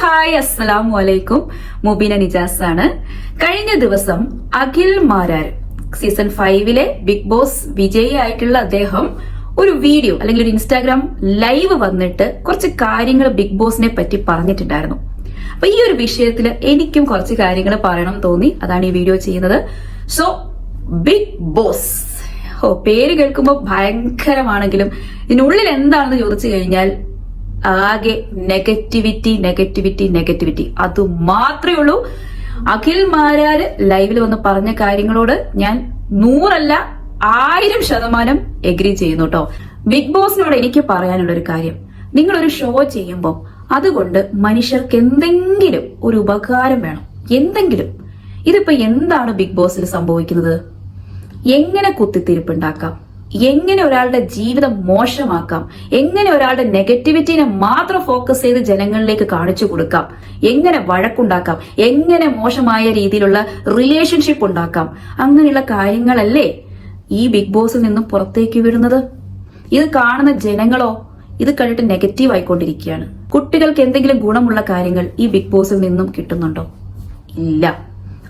Hi അസ്സലാമു അലൈക്കും. മുബീന നിജാസ് ആണ് കഴിഞ്ഞ ദിവസം അഖിൽ മാരാർ സീസൺ ഫൈവിലെ ബിഗ് ബോസ് വിജയി ആയിട്ടുള്ള അദ്ദേഹം ഒരു വീഡിയോ അല്ലെങ്കിൽ ഒരു ഇൻസ്റ്റാഗ്രാം ലൈവ് വന്നിട്ട് കുറച്ച് കാര്യങ്ങൾ ബിഗ് ബോസിനെ പറ്റി പറഞ്ഞിട്ടുണ്ടായിരുന്നു. അപ്പൊ ഈ ഒരു വിഷയത്തിൽ എനിക്കും കുറച്ച് കാര്യങ്ങൾ പറയണം തോന്നി. അതാണ് ഈ വീഡിയോ ചെയ്യുന്നത്. So big boss. ഓ പേര് കേൾക്കുമ്പോൾ ഭയങ്കരമാണെങ്കിലും ഇതിനുള്ളിൽ എന്താണെന്ന് ചോദിച്ചു കഴിഞ്ഞാൽ ആകെ നെഗറ്റിവിറ്റി നെഗറ്റിവിറ്റി നെഗറ്റിവിറ്റി അത് മാത്രമേ ഉള്ളൂ. അഖിൽ മാരാര് ലൈവിൽ വന്ന് പറഞ്ഞ കാര്യങ്ങളോട് ഞാൻ നൂറല്ല ആയിരം ശതമാനം എഗ്രി ചെയ്യുന്നു കേട്ടോ ബിഗ് ബോസിനോട് എനിക്ക് പറയാനുള്ള ഒരു കാര്യം. നിങ്ങൾ ഒരു ഷോ ചെയ്യുമ്പോൾ അതുകൊണ്ട് മനുഷ്യർക്ക് എന്തെങ്കിലും ഒരു ഉപകാരം വേണം. എന്തെങ്കിലും. ഇതിപ്പോ എന്താണ് ബിഗ് ബോസിൽ സംഭവിക്കുന്നത്? എങ്ങനെ കുത്തിത്തിരിപ്പുണ്ടാക്കാം എങ്ങനെ ഒരാളുടെ ജീവിതം മോശമാക്കാം? എങ്ങനെ ഒരാളുടെ നെഗറ്റിവിറ്റിനെ മാത്രം ഫോക്കസ് ചെയ്ത് ജനങ്ങളിലേക്ക് കാണിച്ചു കൊടുക്കാം? എങ്ങനെ വഴക്കുണ്ടാക്കാം? എങ്ങനെ മോശമായ രീതിയിലുള്ള റിലേഷൻഷിപ്പ് ഉണ്ടാക്കാം? അങ്ങനെയുള്ള കാര്യങ്ങളല്ലേ ഈ ബിഗ് ബോസിൽ നിന്നും പുറത്തേക്ക് വിടുന്നത്. ഇത് കാണുന്ന ജനങ്ങളോ ഇത് കണ്ടിട്ട് നെഗറ്റീവ് ആയിക്കൊണ്ടിരിക്കുകയാണ്. കുട്ടികൾക്ക് എന്തെങ്കിലും ഗുണമുള്ള കാര്യങ്ങൾ ഈ ബിഗ് ബോസിൽ നിന്നും കിട്ടുന്നുണ്ടോ? ഇല്ല.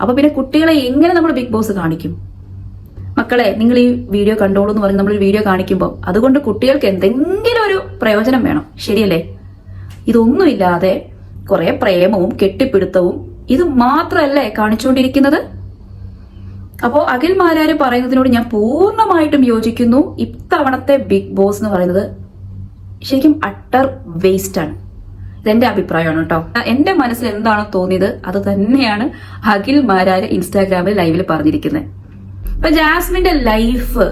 അപ്പൊ പിന്നെ കുട്ടികളെ എങ്ങനെ നമ്മൾ ബിഗ് ബോസ് കാണിക്കും? മക്കളെ നിങ്ങൾ ഈ വീഡിയോ കണ്ടോളൂ എന്ന് പറഞ്ഞ് നമ്മൾ വീഡിയോ കാണിക്കുമ്പോൾ അതുകൊണ്ട് കുട്ടികൾക്ക് എന്തെങ്കിലും ഒരു പ്രയോജനം വേണം. ശരിയല്ലേ? ഇതൊന്നുമില്ലാതെ കുറെ പ്രേമവും കെട്ടിപ്പിടുത്തവും ഇത് മാത്രമല്ലേ കാണിച്ചുകൊണ്ടിരിക്കുന്നത്? അപ്പോ അഖിൽ മാരാര് പറയുന്നതിനോട് ഞാൻ പൂർണമായിട്ടും യോജിക്കുന്നു. ഇത്തവണത്തെ ബിഗ് ബോസ് എന്ന് പറയുന്നത് ശരിക്കും അട്ടർ വേസ്റ്റ് ആണ്. ഇതെന്റെ അഭിപ്രായമാണ് കേട്ടോ. എന്റെ മനസ്സിൽ എന്താണോ തോന്നിയത് അത് തന്നെയാണ് അഖിൽ മാരാര് ഇൻസ്റ്റാഗ്രാമിൽ ലൈവിൽ പറഞ്ഞിരിക്കുന്നത്. ഇപ്പൊ ജാസ്മിന്റെ ലൈഫ്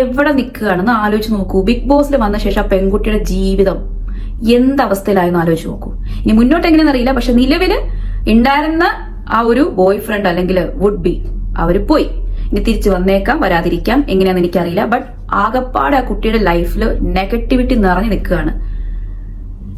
എവിടെ നിൽക്കുകയാണെന്ന് ആലോചിച്ച് നോക്കൂ. ബിഗ് ബോസിൽ വന്ന ശേഷം പെൺകുട്ടിയുടെ ജീവിതം എന്ത് അവസ്ഥയിലായെന്ന് ആലോചിച്ച് നോക്കൂ. ഇനി മുന്നോട്ട് എങ്ങനെയെന്നറിയില്ല പക്ഷെ നിലവിൽ ഉണ്ടായിരുന്ന ആ ഒരു ബോയ് ഫ്രണ്ട് അല്ലെങ്കിൽ വുഡ് ബി അവർ പോയി. ഇനി തിരിച്ചു വന്നേക്കാം വരാതിരിക്കാം എങ്ങനെയാണെന്ന് എനിക്കറിയില്ല. ബട്ട് ആകപ്പാട് ആ കുട്ടിയുടെ ലൈഫിൽ നെഗറ്റിവിറ്റി നിറഞ്ഞു നിൽക്കുകയാണ്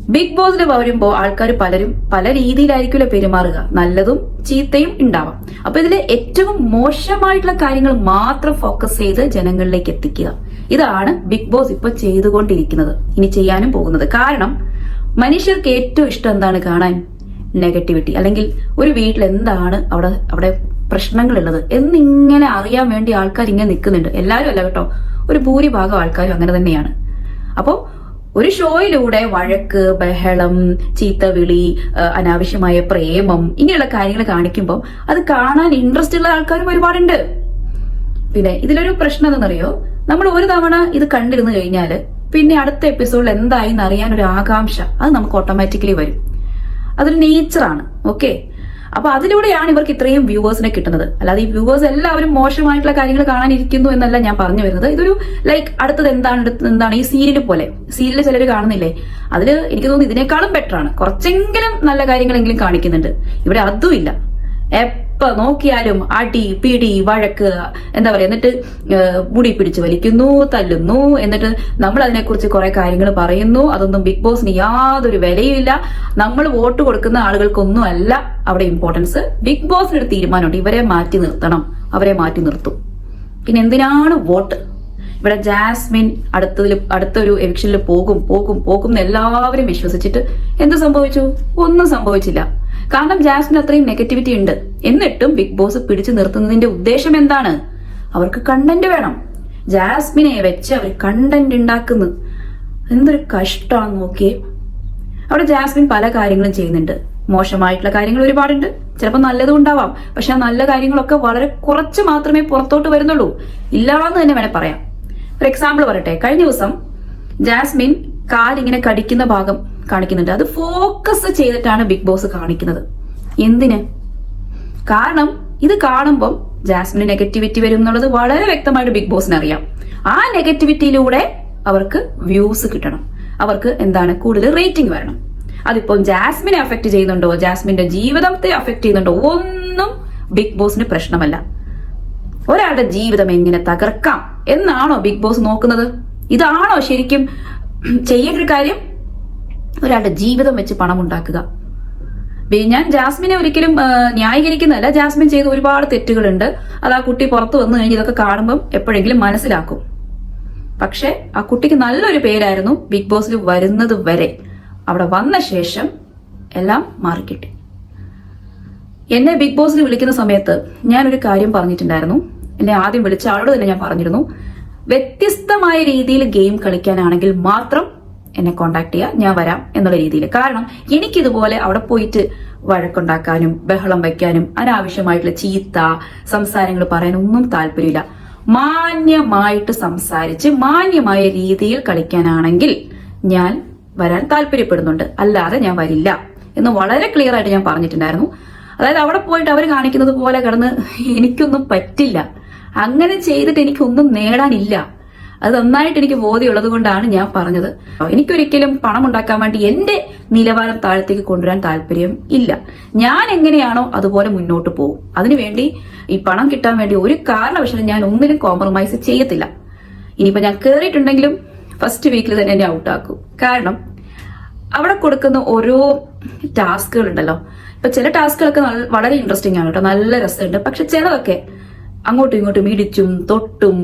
ബിഗ് ബോസിൽ വരുമ്പോൾ ആൾക്കാർ പലരും പല രീതിയിലായിരിക്കുമല്ലോ പെരുമാറുക. നല്ലതും ചീത്തയും ഉണ്ടാവാം. അപ്പൊ ഇതിലെ ഏറ്റവും മോശമായിട്ടുള്ള കാര്യങ്ങൾ മാത്രം ഫോക്കസ് ചെയ്ത് ജനങ്ങളിലേക്ക് എത്തിക്കുക. ഇതാണ് ബിഗ് ബോസ് ഇപ്പൊ ചെയ്തുകൊണ്ടിരിക്കുന്നത്. ഇനി ചെയ്യാനും പോകുന്നത്. കാരണം മനുഷ്യർക്ക് ഏറ്റവും ഇഷ്ടം എന്താണ് കാണാൻ? നെഗറ്റിവിറ്റി അല്ലെങ്കിൽ ഒരു വീട്ടിൽ എന്താണ് അവിടെ അവിടെ പ്രശ്നങ്ങളുള്ളത് എന്നിങ്ങനെ അറിയാൻ വേണ്ടി ആൾക്കാർ ഇങ്ങനെ നിൽക്കുന്നുണ്ട്. എല്ലാവരും അല്ല കേട്ടോ. ഒരു ഭൂരിഭാഗം ആൾക്കാരും അങ്ങനെ തന്നെയാണ്. അപ്പോ ഒരു ഷോയിലൂടെ വഴക്ക് ബഹളം ചീത്തവിളി അനാവശ്യമായ പ്രേമം ഇങ്ങനെയുള്ള കാര്യങ്ങൾ കാണിക്കുമ്പോൾ അത് കാണാൻ ഇൻട്രസ്റ്റ് ഉള്ള ആൾക്കാരും ഒരുപാടുണ്ട്. പിന്നെ ഇതിലൊരു പ്രശ്നം എന്താണെന്നറിയോ? നമ്മൾ ഒരു തവണ ഇത് കണ്ടിരുന്നു കഴിഞ്ഞാൽ പിന്നെ അടുത്ത എപ്പിസോഡിൽ എന്തായി എന്ന് അറിയാൻ ഒരു ആകാംക്ഷ അത് നമുക്ക് ഓട്ടോമാറ്റിക്കലി വരും. അതൊരു നേച്ചറാണ് ഓക്കെ അപ്പൊ അതിലൂടെയാണ് ഇവർക്ക് ഇത്രയും വ്യൂവേഴ്സിനെ കിട്ടുന്നത്. അല്ലാതെ ഈ വ്യൂവേഴ്സ് എല്ലാവരും മോശമായിട്ടുള്ള കാര്യങ്ങൾ കാണാനിരിക്കുന്നു എന്നല്ല ഞാൻ പറഞ്ഞു വരുന്നത്. ഇതൊരു ലൈക്ക് അടുത്തത് എന്താണ് എന്താണ്? ഈ സീരിയൽ പോലെ. സീരിയൽ ചിലർ കാണുന്നില്ലേ? അതിൽ എനിക്ക് തോന്നുന്നു ഇതിനേക്കാളും ബെറ്റർ ആണ്. കുറച്ചെങ്കിലും നല്ല കാര്യങ്ങളെങ്കിലും കാണിക്കുന്നുണ്ട്. ഇവിടെ അതും ഇല്ല എപ്പ നോക്കിയാലും അടി പിടി വഴക്ക് എന്താ പറയാ എന്നിട്ട് മുടി പിടിച്ച് വലിക്കുന്നു തല്ലുന്നു എന്നിട്ട് നമ്മൾ അതിനെക്കുറിച്ച് കുറെ കാര്യങ്ങൾ പറയുന്നു. അതൊന്നും ബിഗ് ബോസിന് യാതൊരു വിലയുമില്ല നമ്മൾ വോട്ട് കൊടുക്കുന്ന ആളുകൾക്കൊന്നും അല്ല അവിടെ ഇമ്പോർട്ടൻസ് ബിഗ് ബോസിന് ഒരു തീരുമാനമുണ്ട്. ഇവരെ മാറ്റി നിർത്തണം. അവരെ മാറ്റി നിർത്തും. പിന്നെ എന്തിനാണ് വോട്ട്? ഇവിടെ ജാസ്മിൻ അടുത്തതിൽ അടുത്തൊരു എവിക്ഷനിൽ പോകും പോകും പോകും എന്ന് എല്ലാവരും വിശ്വസിച്ചിട്ട് എന്ത് സംഭവിച്ചു? ഒന്നും സംഭവിച്ചില്ല. കാരണം ജാസ്മിൻ അത്രയും നെഗറ്റിവിറ്റി ഉണ്ട്. എന്നിട്ടും ബിഗ് ബോസ് പിടിച്ചു നിർത്തുന്നതിന്റെ ഉദ്ദേശം എന്താണ്? അവർക്ക് കണ്ടന്റ് വേണം. ജാസ്മിനെ വെച്ച് അവർ കണ്ടന്റ് ഉണ്ടാക്കുന്നു. എന്തൊരു കഷ്ടമാണെന്ന് നോക്കിയേ. അവിടെ ജാസ്മിൻ പല കാര്യങ്ങളും ചെയ്യുന്നുണ്ട്. മോശമായിട്ടുള്ള കാര്യങ്ങൾ ഒരുപാടുണ്ട്. ചിലപ്പോൾ നല്ലതും ഉണ്ടാവാം. പക്ഷെ ആ നല്ല കാര്യങ്ങളൊക്കെ വളരെ കുറച്ച് മാത്രമേ പുറത്തോട്ട് വരുന്നുള്ളൂ. ഇല്ലാന്ന് തന്നെ വേണേ പറയാം. ഒരു എക്സാമ്പിൾ പറയട്ടെ. കഴിഞ്ഞ ദിവസം ജാസ്മിൻ കാലിങ്ങനെ കടിക്കുന്ന ഭാഗം കാണിക്കുന്നുണ്ട്. അത് ഫോക്കസ് ചെയ്തിട്ടാണ് ബിഗ് ബോസ് കാണിക്കുന്നത്. എന്തിന്? കാരണം ഇത് കാണുമ്പം ജാസ്മിന് നെഗറ്റിവിറ്റി വരും എന്നുള്ളത് വളരെ വ്യക്തമായിട്ട് ബിഗ് ബോസിന് അറിയാം ആ നെഗറ്റിവിറ്റിയിലൂടെ അവർക്ക് വ്യൂസ് കിട്ടണം. അവർക്ക് എന്താണ്? കൂടുതൽ റേറ്റിംഗ് വരണം. അതിപ്പോ ജാസ്മിനെ അഫക്ട് ചെയ്യുന്നുണ്ടോ? ജാസ്മിന്റെ ജീവിതത്തെ അഫക്ട് ചെയ്യുന്നുണ്ടോ? ഒന്നും ബിഗ് ബോസിന് പ്രശ്നമല്ല. ഒരാളുടെ ജീവിതം എങ്ങനെ തകർക്കാം? എന്നാണോ ബിഗ് ബോസ് നോക്കുന്നത്? ഇതാണോ ശരിക്കും ചെയ്യേണ്ട ഒരു കാര്യം? ഒരാളുടെ ജീവിതം വെച്ച് പണം ഉണ്ടാക്കുക. ഞാൻ ജാസ്മിനെ ഒരിക്കലും ന്യായീകരിക്കുന്നതല്ല. ജാസ്മിൻ ചെയ്ത ഒരുപാട് തെറ്റുകളുണ്ട്. അത് ആ കുട്ടി പുറത്തു വന്നു കഴിഞ്ഞ് ഇതൊക്കെ കാണുമ്പം എപ്പോഴെങ്കിലും മനസ്സിലാക്കും. പക്ഷെ ആ കുട്ടിക്ക് നല്ലൊരു പേരായിരുന്നു ബിഗ് ബോസിൽ വരുന്നത് വരെ. അവിടെ വന്ന ശേഷം എല്ലാം മാറിക്കിട്ടി. എന്നെ ബിഗ് ബോസിൽ വിളിക്കുന്ന സമയത്ത് ഞാൻ ഒരു കാര്യം പറഞ്ഞിട്ടുണ്ടായിരുന്നു. എന്നെ ആദ്യം വിളിച്ച ആളോട് തന്നെ ഞാൻ പറഞ്ഞിരുന്നു. വ്യത്യസ്തമായ രീതിയിൽ ഗെയിം കളിക്കാനാണെങ്കിൽ മാത്രം എന്നെ കോണ്ടാക്ട് ചെയ്യുക ഞാൻ വരാം എന്നുള്ള രീതിയിൽ. കാരണം എനിക്കിതുപോലെ അവിടെ പോയിട്ട് വഴക്കുണ്ടാക്കാനും ബഹളം വയ്ക്കാനും അനാവശ്യമായിട്ടുള്ള ചീത്ത സംസാരങ്ങൾ പറയാനൊന്നും താല്പര്യമില്ല. മാന്യമായിട്ട് സംസാരിച്ച് മാന്യമായ രീതിയിൽ കളിക്കാനാണെങ്കിൽ ഞാൻ വരാൻ താല്പര്യപ്പെടുന്നുണ്ട്. അല്ലാതെ ഞാൻ വരില്ല എന്ന് വളരെ ക്ലിയർ ആയിട്ട് ഞാൻ പറഞ്ഞിട്ടുണ്ടായിരുന്നു. അതായത് അവിടെ പോയിട്ട് അവർ കാണിക്കുന്നത് പോലെ കിടന്ന് എനിക്കൊന്നും പറ്റില്ല. അങ്ങനെ ചെയ്തിട്ട് എനിക്കൊന്നും നേടാനില്ല. അത് നന്നായിട്ട് എനിക്ക് ബോധ്യമുള്ളത് കൊണ്ടാണ് ഞാൻ പറഞ്ഞത്. എനിക്കൊരിക്കലും പണം ഉണ്ടാക്കാൻ വേണ്ടി എന്റെ നിലവാരം താഴത്തേക്ക് കൊണ്ടുവരാൻ താല്പര്യം ഇല്ല. ഞാൻ എങ്ങനെയാണോ അതുപോലെ മുന്നോട്ട് പോകും. അതിനുവേണ്ടി ഈ പണം കിട്ടാൻ വേണ്ടി ഒരു കാരണവശാലും ഞാൻ ഒന്നിനും കോംപ്രമൈസ് ചെയ്യത്തില്ല. ഇനിയിപ്പോ ഞാൻ കയറിയിട്ടുണ്ടെങ്കിലും ഫസ്റ്റ് വീക്കിൽ തന്നെ എന്നെ ഔട്ടാക്കും കാരണം അവിടെ കൊടുക്കുന്ന ഓരോ ടാസ്കുകൾ ഉണ്ടല്ലോ ഇപ്പൊ ചില ടാസ്കുകളൊക്കെ വളരെ ഇൻട്രസ്റ്റിംഗ് ആണ് കേട്ടോ. നല്ല രസമുണ്ട്. പക്ഷെ ചിലതൊക്കെ അങ്ങോട്ടും ഇങ്ങോട്ടും ഇടിച്ചും തൊട്ടും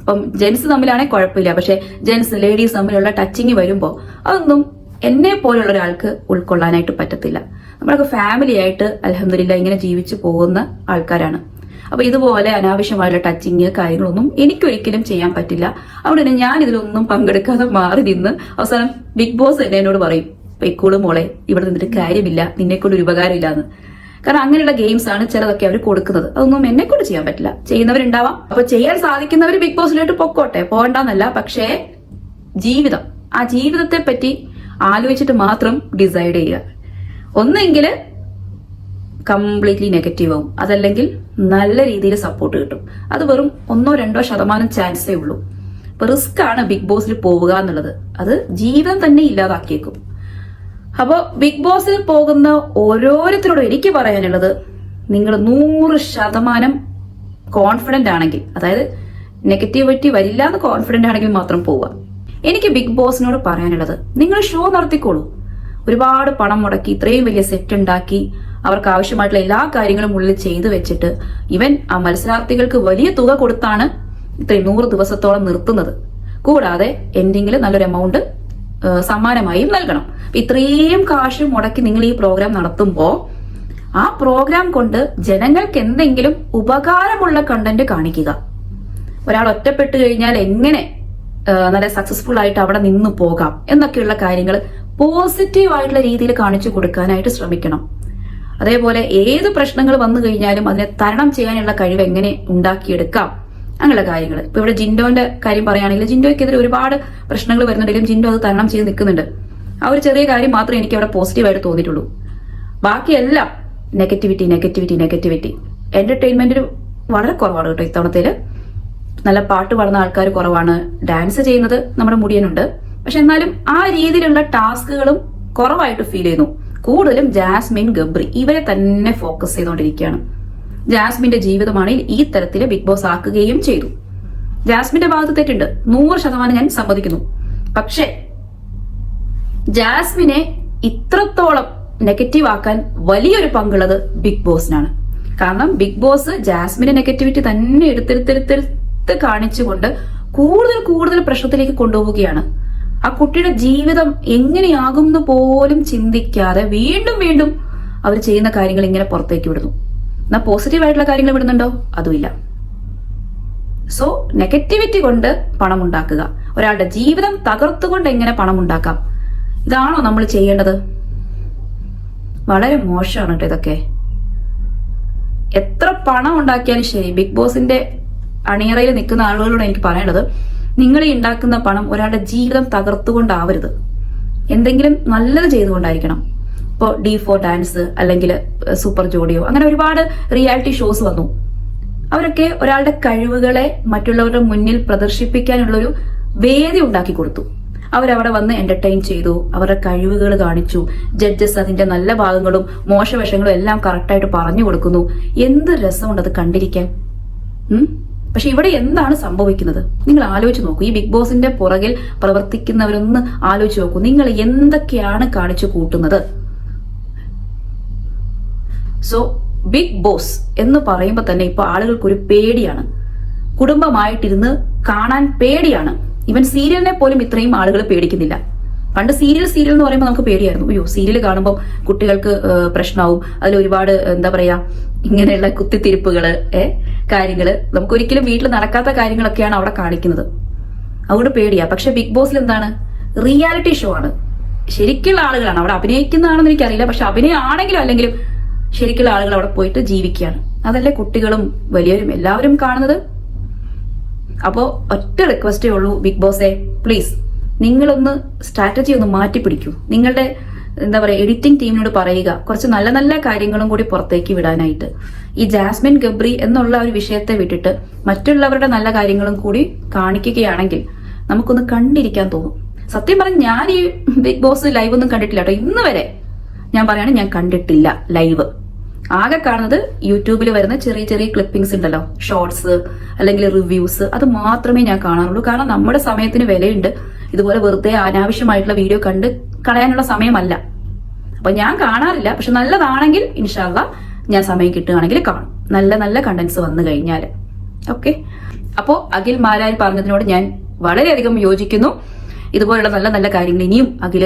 ഇപ്പം ജെൻസ് തമ്മിലാണെങ്കിൽ കുഴപ്പമില്ല. പക്ഷെ ജെൻസ് ലേഡീസ് തമ്മിലുള്ള ടച്ചിങ് വരുമ്പോൾ അതൊന്നും എന്നെ പോലുള്ള ഒരാൾക്ക് ഉൾക്കൊള്ളാനായിട്ട് പറ്റത്തില്ല. നമ്മളൊക്കെ ഫാമിലി ആയിട്ട് അലഹമില്ല ഇങ്ങനെ ജീവിച്ചു പോകുന്ന ആൾക്കാരാണ്. അപ്പൊ ഇതുപോലെ അനാവശ്യമായുള്ള ടച്ചിങ് കാര്യങ്ങളൊന്നും എനിക്കൊരിക്കലും ചെയ്യാൻ പറ്റില്ല. അതുകൊണ്ട് തന്നെ ഞാൻ ഇതിലൊന്നും പങ്കെടുക്കാതെ മാറി നിന്ന് അവസാനം ബിഗ് ബോസ് തന്നെ എന്നോട് പറയും പൊയ്ക്കോളൂ മോളെ ഇവിടെ നിന്നിട്ട് കാര്യമില്ല. നിന്നെക്കൊണ്ട് ഒരു ഉപകാരം എന്ന് കാരണം അങ്ങനെയുള്ള ഗെയിംസ് ആണ് ചിലതൊക്കെ അവർ കൊടുക്കുന്നത്. അതൊന്നും എന്നെ കൊണ്ട് ചെയ്യാൻ പറ്റില്ല. ചെയ്യുന്നവരുണ്ടാവാം. അപ്പൊ ചെയ്യാൻ സാധിക്കുന്നവർ ബിഗ് ബോസിലോട്ട് പൊക്കോട്ടെ. പോകണ്ടെന്നല്ല പക്ഷേ ജീവിതം. ആ ജീവിതത്തെ പറ്റി ആലോചിച്ചിട്ട് മാത്രം ഡിസൈഡ് ചെയ്യുക. ഒന്നെങ്കിൽ കംപ്ലീറ്റ്ലി നെഗറ്റീവ് ആവും. അതല്ലെങ്കിൽ നല്ല രീതിയിൽ സപ്പോർട്ട് കിട്ടും. അത് വെറും ഒന്നോ രണ്ടോ ശതമാനം ചാൻസേ ഉള്ളൂ. അപ്പൊ റിസ്ക് ആണ് ബിഗ് ബോസിൽ പോവുക എന്നുള്ളത്. അത് ജീവിതം തന്നെ ഇല്ലാതാക്കിയേക്കും. അപ്പോ ബിഗ് ബോസിൽ പോകുന്ന ഓരോരുത്തരോടും എനിക്ക് പറയാനുള്ളത് നിങ്ങൾ നൂറ് ശതമാനം കോൺഫിഡന്റ് ആണെങ്കിൽ അതായത് നെഗറ്റിവിറ്റി വരില്ല എന്ന് കോൺഫിഡന്റ് ആണെങ്കിൽ മാത്രം പോവുക. എനിക്ക് ബിഗ് ബോസിനോട് പറയാനുള്ളത് നിങ്ങൾ ഷോ നടത്തിക്കോളൂ. ഒരുപാട് പണം മുടക്കി ഇത്രയും വലിയ സെറ്റ് ഉണ്ടാക്കി അവർക്ക് ആവശ്യമായിട്ടുള്ള എല്ലാ കാര്യങ്ങളും ഉള്ളിൽ ചെയ്തു വെച്ചിട്ട് ഇവൻ ആ മത്സരാർത്ഥികൾക്ക് വലിയ തുക കൊടുത്താണ് ഇത്രയും നൂറ് ദിവസത്തോളം നിർത്തുന്നത്. കൂടാതെ എന്തെങ്കിലും നല്ലൊരു എമൗണ്ട് സമ്മാനമായും നൽകണം. ഇത്രയും കാശ് മുടക്കി നിങ്ങൾ ഈ പ്രോഗ്രാം നടത്തുമ്പോ ആ പ്രോഗ്രാം കൊണ്ട് ജനങ്ങൾക്ക് എന്തെങ്കിലും ഉപകാരമുള്ള കണ്ടന്റ് കാണിക്കുക. ഒരാൾ ഒറ്റപ്പെട്ടു കഴിഞ്ഞാൽ എങ്ങനെ നല്ല സക്സസ്ഫുൾ ആയിട്ട് അവിടെ നിന്ന് പോകാം എന്നൊക്കെയുള്ള കാര്യങ്ങൾ പോസിറ്റീവ് ആയിട്ടുള്ള രീതിയിൽ കാണിച്ചു കൊടുക്കാനായിട്ട് ശ്രമിക്കണം. അതേപോലെ ഏത് പ്രശ്നങ്ങൾ വന്നു കഴിഞ്ഞാലും അതിനെ തരണം ചെയ്യാനുള്ള കഴിവ് എങ്ങനെ ഉണ്ടാക്കിയെടുക്കാം? അങ്ങനെയുള്ള കാര്യങ്ങൾ ഇപ്പൊ ഇവിടെ ജിൻഡോന്റെ കാര്യം പറയുകയാണെങ്കിൽ ജിൻഡോയ്ക്കെതിരെ ഒരുപാട് പ്രശ്നങ്ങൾ വരുന്നുണ്ടെങ്കിലും ജിൻഡോ അത് തരണം ചെയ്ത് നിൽക്കുന്നുണ്ട്. ആ ഒരു ചെറിയ കാര്യം മാത്രമേ എനിക്ക് അവിടെ പോസിറ്റീവായിട്ട് തോന്നിയിട്ടുള്ളൂ. ബാക്കിയെല്ലാം നെഗറ്റിവിറ്റി നെഗറ്റിവിറ്റി നെഗറ്റിവിറ്റി എന്റർടൈൻമെന്റിന് വളരെ കുറവാണ് കേട്ടോ ഇത്തവണത്തിൽ നല്ല പാട്ട് പാടുന്ന ആൾക്കാർ കുറവാണ്. ഡാൻസ് ചെയ്യുന്നത് നമ്മുടെ മുടിയനുണ്ട്. പക്ഷെ എന്നാലും ആ രീതിയിലുള്ള ടാസ്കുകളും കുറവായിട്ട് ഫീൽ ചെയ്യുന്നു. കൂടുതലും ജാസ്മിൻ ഗബ്രി ഇവരെ തന്നെ ഫോക്കസ് ചെയ്തുകൊണ്ടിരിക്കുകയാണ്. ജാസ്മിന്റെ ജീവിതമാണ് ഈ തരത്തിൽ ബിഗ് ബോസ് ആക്കുകയും ചെയ്തു. ജാസ്മിന്റെ ഭാഗത്ത് തെറ്റുണ്ട്. നൂറ് ശതമാനം ഞാൻ സമ്മതിക്കുന്നു. പക്ഷേ ജാസ്മിനെ ഇത്രത്തോളം നെഗറ്റീവ് ആക്കാൻ വലിയൊരു പങ്കുള്ളത് ബിഗ് ബോസിനാണ്. കാരണം ബിഗ് ബോസ് ജാസ്മിന്റെ നെഗറ്റിവിറ്റി തന്നെ എടുത്തെടുത്തെടുത്തെടുത്ത് കാണിച്ചുകൊണ്ട് കൂടുതൽ കൂടുതൽ പ്രശ്നത്തിലേക്ക് കൊണ്ടുപോവുകയാണ്. ആ കുട്ടിയുടെ ജീവിതം എങ്ങനെയാകും എന്ന് പോലും ചിന്തിക്കാതെ വീണ്ടും വീണ്ടും അവർ ചെയ്യുന്ന കാര്യങ്ങൾ ഇങ്ങനെ പുറത്തേക്ക് വിടുന്നു. എന്നാ പോസിറ്റീവ് ആയിട്ടുള്ള കാര്യങ്ങൾ വിടുന്നുണ്ടോ? അതുമില്ല. സോ നെഗറ്റിവിറ്റി കൊണ്ട് പണം ഉണ്ടാക്കുക. ഒരാളുടെ ജീവിതം തകർത്തുകൊണ്ട് എങ്ങനെ പണം ഉണ്ടാക്കാം? ഇതാണോ നമ്മൾ ചെയ്യേണ്ടത്? വളരെ മോശമാണ് കേട്ടോ ഇതൊക്കെ. എത്ര പണം ഉണ്ടാക്കിയാലും ശരി ബിഗ് ബോസിന്റെ അണിയറയിൽ നിൽക്കുന്ന ആളുകളോട് എനിക്ക് പറയേണ്ടത്. നിങ്ങൾ ഉണ്ടാക്കുന്ന പണം ഒരാളുടെ ജീവിതം തകർത്തുകൊണ്ടാവരുത്. എന്തെങ്കിലും നല്ലത് ചെയ്തുകൊണ്ടായിരിക്കണം. ഇപ്പോൾ ഡി ഫോർ ഡാൻസ് അല്ലെങ്കിൽ സൂപ്പർ ജോഡിയോ അങ്ങനെ ഒരുപാട് റിയാലിറ്റി ഷോസ് വന്നു. അവരൊക്കെ ഒരാളുടെ കഴിവുകളെ മറ്റുള്ളവരുടെ മുന്നിൽ പ്രദർശിപ്പിക്കാനുള്ളൊരു വേദി ഉണ്ടാക്കി കൊടുത്തു. അവരവിടെ വന്ന് എന്റർടൈൻ ചെയ്തു അവരുടെ കഴിവുകൾ കാണിച്ചു ജഡ്ജസ് അതിന്റെ നല്ല ഭാഗങ്ങളും മോശവശങ്ങളും എല്ലാം കറക്റ്റായിട്ട് പറഞ്ഞു കൊടുക്കുന്നു. എന്ത് രസമുണ്ട് അത് കണ്ടിരിക്കാൻ? പക്ഷെ ഇവിടെ എന്താണ് സംഭവിക്കുന്നത്? നിങ്ങൾ ആലോചിച്ച് നോക്കൂ. ഈ ബിഗ് ബോസിന്റെ പുറകിൽ പ്രവർത്തിക്കുന്നവരൊന്ന് ആലോചിച്ച് നോക്കൂ. നിങ്ങൾ എന്തൊക്കെയാണ് കാണിച്ചു കൂട്ടുന്നത്? സോ ബിഗ് ബോസ് എന്ന് പറയുമ്പോൾ തന്നെ ഇപ്പൊ ആളുകൾക്ക് ഒരു പേടിയാണ്. കുടുംബമായിട്ടിരുന്ന് കാണാൻ പേടിയാണ്. ഇവൻ സീരിയലിനെ പോലും ഇത്രയും ആളുകൾ പേടിക്കുന്നില്ല. പണ്ട് സീരിയൽ സീരിയൽ എന്ന് പറയുമ്പോൾ നമുക്ക് പേടിയായിരുന്നു. അയ്യോ സീരിയൽ കാണുമ്പോൾ കുട്ടികൾക്ക് പ്രശ്നമാവും. അതിൽ ഒരുപാട് എന്താ പറയാ ഇങ്ങനെയുള്ള കുത്തിത്തിരിപ്പുകൾ ഏ നമുക്ക് ഒരിക്കലും വീട്ടിൽ നടക്കാത്ത കാര്യങ്ങളൊക്കെയാണ് അവിടെ കാണിക്കുന്നത്. അതുകൊണ്ട് പേടിയാ. പക്ഷെ ബിഗ് ബോസിൽ എന്താണ്? റിയാലിറ്റി ഷോ ആണ്. ശരിക്കുള്ള ആളുകളാണ്. അവിടെ അഭിനയിക്കുന്നതാണെന്ന് എനിക്കറിയില്ല. പക്ഷെ അഭിനയം ആണെങ്കിലും അല്ലെങ്കിലും ശരിക്കുള്ള ആളുകൾ അവിടെ പോയിട്ട് ജീവിക്കുകയാണ്. അതല്ലേ കുട്ടികളും വലിയവരും എല്ലാവരും കാണുന്നത്? അപ്പോ ഒറ്റ റിക്വസ്റ്റേ ഉള്ളൂ ബിഗ് ബോസേ പ്ലീസ് നിങ്ങളൊന്ന് സ്ട്രാറ്റജി ഒന്ന് മാറ്റി പിടിക്കൂ. നിങ്ങളുടെ എന്താ പറയുക എഡിറ്റിംഗ് ടീമിനോട് പറയുക കുറച്ച് നല്ല നല്ല കാര്യങ്ങളും കൂടി പുറത്തേക്ക് വിടാനായിട്ട്. ഈ ജാസ്മിൻ ഗബ്രി എന്നുള്ള ഒരു വിഷയത്തെ വിട്ടിട്ട് മറ്റുള്ളവരുടെ നല്ല കാര്യങ്ങളും കൂടി കാണിക്കുകയാണെങ്കിൽ നമുക്കൊന്ന് കണ്ടിരിക്കാൻ തോന്നും. സത്യം പറഞ്ഞ ഞാൻ ഈ ബിഗ് ബോസ് ലൈവ് ഒന്നും കണ്ടിട്ടില്ല കേട്ടോ. ഇന്ന് വരെ ഞാൻ പറയാണ് ഞാൻ കണ്ടിട്ടില്ല ലൈവ് ആകെ കാണുന്നത് യൂട്യൂബിൽ വരുന്ന ചെറിയ ചെറിയ ക്ലിപ്പിംഗ്സ് ഉണ്ടല്ലോ. ഷോർട്സ് അല്ലെങ്കിൽ റിവ്യൂസ് അത് മാത്രമേ ഞാൻ കാണാറുള്ളൂ. കാരണം നമ്മുടെ സമയത്തിന് വിലയുണ്ട്. ഇതുപോലെ വെറുതെ അനാവശ്യമായിട്ടുള്ള വീഡിയോ കണ്ട് കളയാനുള്ള സമയമല്ല. അപ്പൊ ഞാൻ കാണാറില്ല. പക്ഷെ നല്ലതാണെങ്കിൽ ഇൻഷാല്ല ഞാൻ സമയം കിട്ടുകയാണെങ്കിൽ കാണും. നല്ല നല്ല കണ്ടന്റ്സ് വന്നു കഴിഞ്ഞാൽ ഓക്കെ അപ്പോ അഖിൽ മാരാരി പറഞ്ഞതിനോട് ഞാൻ വളരെയധികം യോജിക്കുന്നു. ഇതുപോലുള്ള നല്ല നല്ല കാര്യങ്ങൾ ഇനിയും അഖിൽ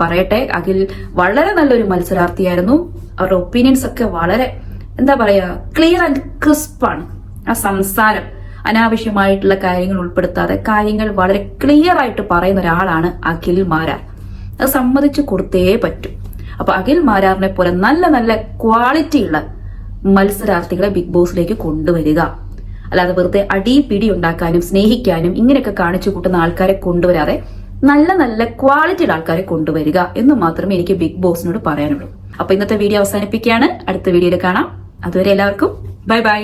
പറയട്ടെ. അഖിൽ വളരെ നല്ലൊരു മത്സരാർത്ഥിയായിരുന്നു. അവരുടെ ഒപ്പീനിയൻസ് ഒക്കെ വളരെ എന്താ പറയാ ക്ലിയർ ആൻഡ് ക്രിസ്പ് ആണ്. ആ സംസാരം അനാവശ്യമായിട്ടുള്ള കാര്യങ്ങൾ ഉൾപ്പെടുത്താതെ കാര്യങ്ങൾ വളരെ ക്ലിയർ ആയിട്ട് പറയുന്ന ഒരാളാണ് അഖിൽ മാരാർ. അത് സമ്മതിച്ചു കൊടുത്തേ പറ്റൂ. അപ്പൊ അഖിൽ മാരാറിനെ പോലെ നല്ല നല്ല ക്വാളിറ്റിയുള്ള മത്സരാർത്ഥികളെ ബിഗ് ബോസിലേക്ക് കൊണ്ടുവരിക. അല്ലാതെ വെറുതെ അടി പിടി ഉണ്ടാക്കാനും സ്നേഹിക്കാനും ഇങ്ങനെയൊക്കെ കാണിച്ചു കൂട്ടുന്ന ആൾക്കാരെ കൊണ്ടുവരാതെ നല്ല നല്ല ക്വാളിറ്റിയുടെ ആൾക്കാരെ കൊണ്ടുവരിക എന്ന് മാത്രമേ എനിക്ക് ബിഗ് ബോസിനോട് പറയാനുള്ളൂ. അപ്പൊ ഇന്നത്തെ വീഡിയോ അവസാനിപ്പിക്കുകയാണ്. അടുത്ത വീഡിയോയിൽ കാണാം. അതുവരെ എല്ലാവർക്കും ബൈ ബൈ